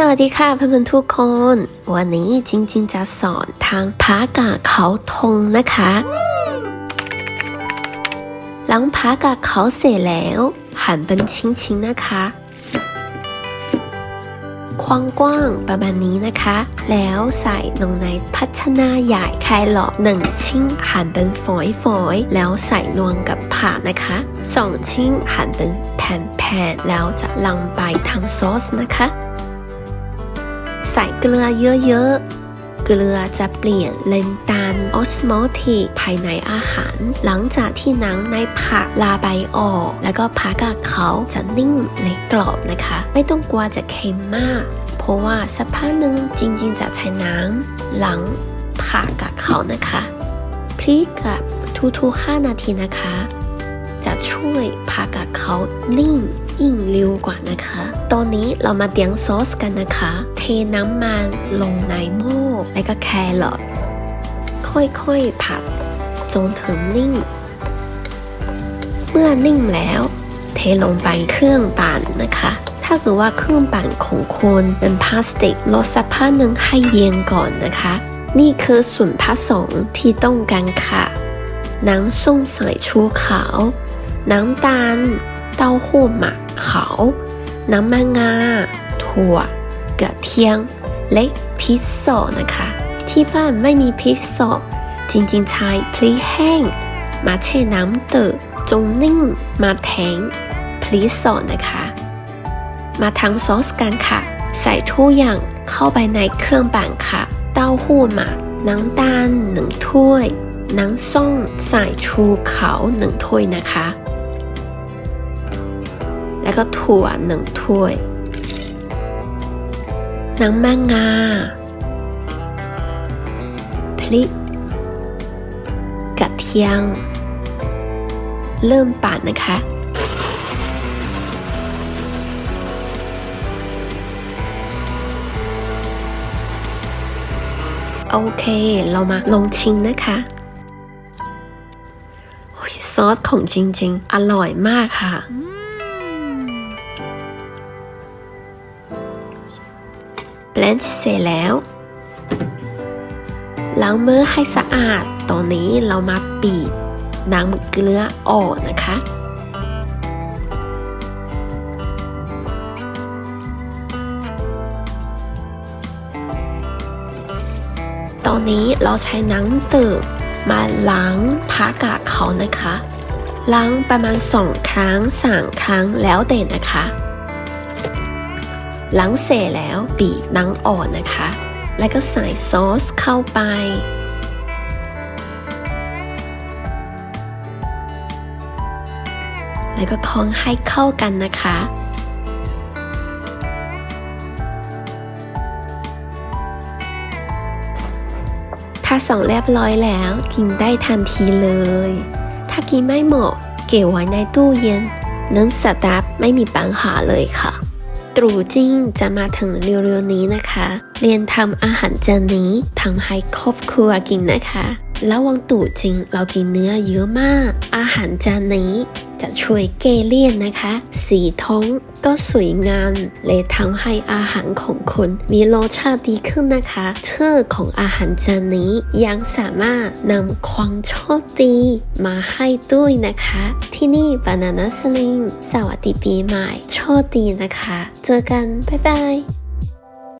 สวัสดีค่ะเพื่อนๆทุกคน วันนี้จริงๆจะสอนทางผากาเขาทงนะคะ หลังผากาเขาเสร็จแล้ว หั่นเป็นชิ้นๆนะคะ ความกว้างประมาณนี้นะคะ แล้วใส่ลงในภาชนะใหญ่แครอหนึ่งชิ้นหั่นเป็นฝอยๆ แล้วใส่รวมกับผักนะคะสองชิ้นหั่นเป็นแผ่นๆ แล้วจะลงไปทำซอสนะคะ ใส่เกลือเยอะๆ เกลือจะเปลี่ยนเลนตาลออสโมติกภายในอาหาร หลังจากที่หนังในผักลาใบออก แล้วก็ผักกาเขาจะนิ่งและกรอบนะคะ ไม่ต้องกลัวจะเค็มมาก เพราะว่าสักพักหนึ่งจริงๆ จะใช้น้ำหลังผักกาเขานะคะพลิกกับทุกๆ5นาทีนะคะ ช่วยผักกาเขานิ่งยิ่งเร็วกว่านะคะ ตอนนี้เรามาเตียมซอสกันนะคะ เทน้ำมันลงในหม้อแล้วก็แครอทค่อยๆผัดจนถึงนิ่ง เมื่อนิ่งแล้ว เทลงไปเครื่องปั่นนะคะ ถ้าเกิดว่าเครื่องปั่นของคุณเป็นพลาสติกรอสักพักหนึ่งให้เย็นก่อนนะคะ นี่คือส่วนผสมที่ต้องการค่ะน้ำส้มสายชูขาว น้ำตาล เต้าหู้หมักขาวน้ำมันงา ถั่ว กระเทียมเล็กพริกสดนะคะ ที่บ้านไม่มีพริกสดจริงๆใช้พริกแห้ง มาแช่น้ำเตืดจนนิ่งมาแทงพริกสดนะคะ มาทำซอสกันค่ะ ใส่ทุกอย่างเข้าไปในเครื่องปั่นค่ะ เต้าหู้หมักน้ำตาลหนึ่งถ้วย น้ำส้มสายชูเขาหนึ่งถ้วยนะคะ แล้วก็ถั่วหนึ่งถ้วย น้ำมันงา พริก กระเทียม เริ่มปั่นนะคะ โอเค เรามาลงชิมนะคะโอ้ยซอสของจริงๆ อร่อยมากค่ะ บลนช์เสร็จแล้ว ล้างมือให้สะอาด ตอนนี้เรามาบีบน้ำเกลือออกนะคะ ตอนนี้เราใช้น้ำตืบมาล้างผักกาเขานะคะ ล้างประมาณสองครั้งสามครั้งแล้วแต่นะคะ หล้างเสร็จแล้วบีบน้ำอ่อนนะคะ แล้วก็ใส่ซอสเข้าไป แล้วก็คนให้เข้ากันนะคะถ้าส่งเรียบร้อยแล้วกินได้ทันทีเลย ถ้ากินไม่เหมาะเก็บไว้ในตู้เย็นน้ำสตับไม่มีปัญหาเลยค่ะ ตรูจิ้งจะมาถึงเร็วๆนี้นะคะ เรียนทำอาหารจานนี้ทำให้ครอบครัวกินนะคะ แล้ววังตู่จริงเรากินเนื้อเยอะมาก อาหารจานนี้จะช่วยเกเลี่ยนนะคะ สีท้องก็สวยงามเลยทำให้อาหารของคุณมีรสชาติดีขึ้นนะคะเชื่อของอาหารจานนี้ยังสามารถนำความโชคดีมาให้ด้วยนะคะ ที่นี่ Banana Sling สวัสดีปีใหม่โชคดีนะคะ เจอกัน บ๊ายบาย